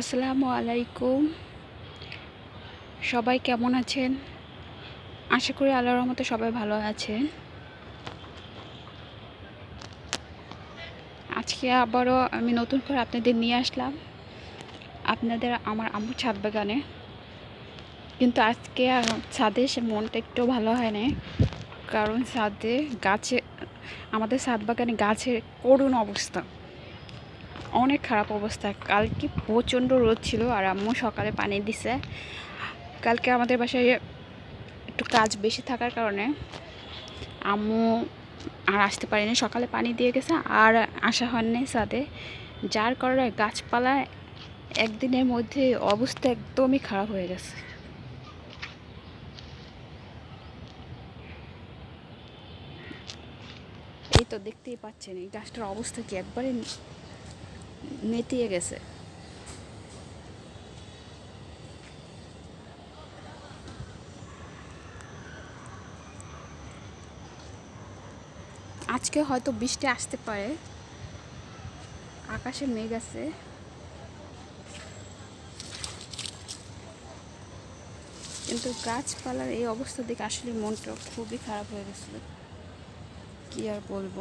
আসসালামু আলাইকুম। সবাই কেমন আছেন? আশা করি আল্লাহর রহমতে সবাই ভালো আছেন আজকে আবারও আমি নতুন করে আপনাদের নিয়ে আসলাম। আপনাদের আমার আম্মুর ছাদ বাগানে। কিন্তু আজকে ছাদে সে মনটা একটু ভালো হয় না কারণ ছাদে গাছে, আমাদের ছাদ বাগানে গাছের করুণ অবস্থা। অনেক খারাপ অবস্থা। কালকে প্রচণ্ড রোদ ছিল আর আম্মু সকালে পানি দিছে। কালকে আমাদের বাসায় একটু কাজ বেশি থাকার কারণে আম্মু আর আসতে পারিনি। সকালে পানি দিয়ে গেছে আর আসা হয়নি সাথে যার কারণে গাছপালা একদিনের মধ্যে অবস্থা একদমই খারাপ হয়ে গেছে। এই তো দেখতেই পাচ্ছেন এই গাছটার অবস্থা কি একবারে নেতিয়ে গেছে। আজকে হয়তো বৃষ্টি আসতে পারে। আকাশে মেঘ আছে। কিন্তু গাছপালার এই অবস্থা দেখে আসলে মনটা খুবই খারাপ হয়ে গেছিল। কি আর বলব?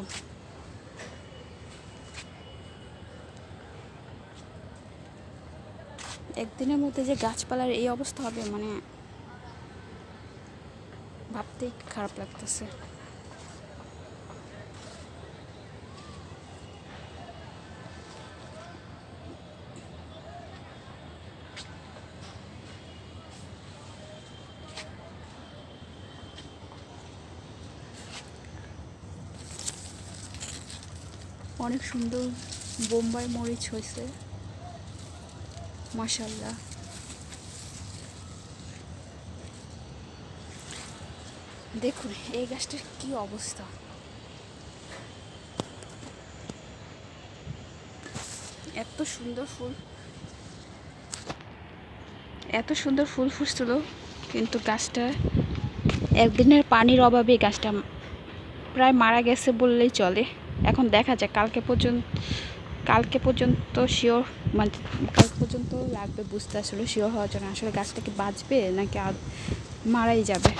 একদিনের মধ্যে যে গাছপালার এই অবস্থা হবে মানে ভাবতেই খারাপ লাগতেছে। অনেক সুন্দর বোম্বাই মরিচ হয়েছে। মাশাল্লাহ দেখুন, এই গাছটার কি অবস্থা। এত সুন্দর ফুল। এত সুন্দর ফুল ফুটছিল, কিন্তু গাছটা একদিনের পানির অভাবে গাছটা প্রায় মারা গেছে বললেই চলে। এখন দেখা যায় কালকে পর্যন্ত কালকে পর্যন্ত শিওর মানে কালকে পর্যন্ত লাগবে বুঝতে আসলে শিওর হওয়ার জন্য। আসলে গাছটা কি বাঁচবে নাকি আর মারাই যাবে?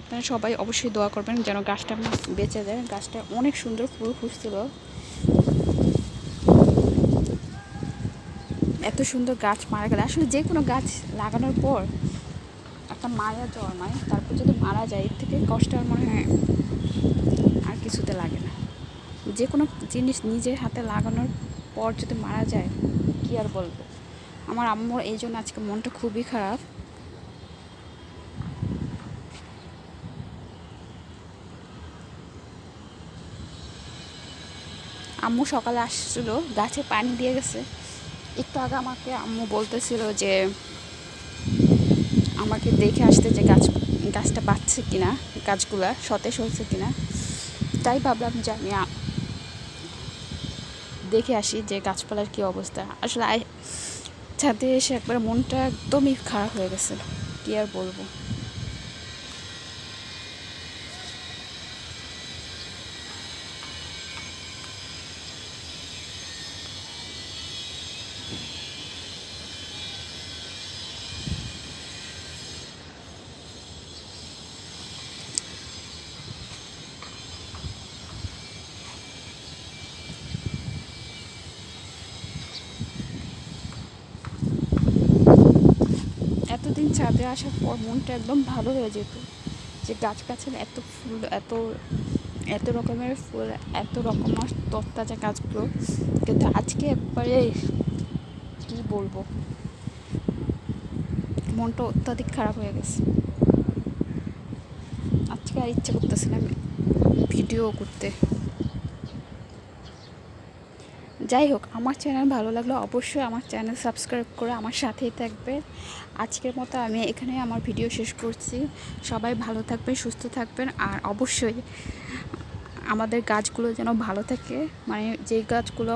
আপনারা সবাই অবশ্যই দোয়া করবেন যেন গাছটা বেঁচে যায়। গাছটা অনেক সুন্দর ফুল ফুটছিল। এত সুন্দর গাছ মারা গেলে। আসলে যে কোনো গাছ লাগানোর পর একটা মারা জন্মায়। তারপর যদি মারা যায়, এর থেকে কষ্ট আর মনে হয় আর কিছুতে লাগে না। যে কোনো জিনিস নিজের হাতে লাগানোর পর যদি মারা যায়, কী আর বলব? আমার আম্মুর এই জন্য আজকে মনটা খুবই খারাপ। আম্মু সকালে আসছিল, গাছে পানি দিয়ে গেছে। একটু আগে আমাকে আম্মু বলতেছিল যে, আমাকে দেখে আসতে যে গাছ, গাছটা বাঁচছে কিনা, গাছগুলা সতেজ হয়েছে কিনা? তাই ভাবলাম যে আমি দেখে আসি যে গাছপালার কী অবস্থা। আসলে ছাদে এসে একবার মনটা একদমই খারাপ হয়ে গেছে। কি আর বলব? ছাদে আসার পর মনটা একদম ভালো হয়ে যেত যে গাছ গাছের এত ফুল, এত এত রকমের ফুল, এত রকমের তত্তাজা গাছগুলো। কিন্তু আজকে একবারে কি বলব? মনটা অত্যাধিক খারাপ হয়ে গেছে। আজকে আর ইচ্ছা করতেছিলাম ভিডিও করতে। যাই হোক, আমার চ্যানেল ভালো লাগলে অবশ্যই আমার চ্যানেল সাবস্ক্রাইব করে আমার সাথেই থাকবে। আজকের মতো আমি এখানে আমার ভিডিও শেষ করছি। সবাই ভালো থাকবেন, সুস্থ থাকবেন আর অবশ্যই আমাদের গাছগুলো যেন ভালো থাকে। মানে যে গাছগুলো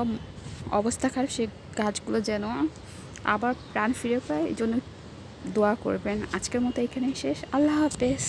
অবস্থা খারাপ সেই গাছগুলো যেন আবার প্রাণ ফিরে পায়, এই জন্য দোয়া করবেন। আজকের মতো এখানেই শেষ। আল্লাহ হাফেজ।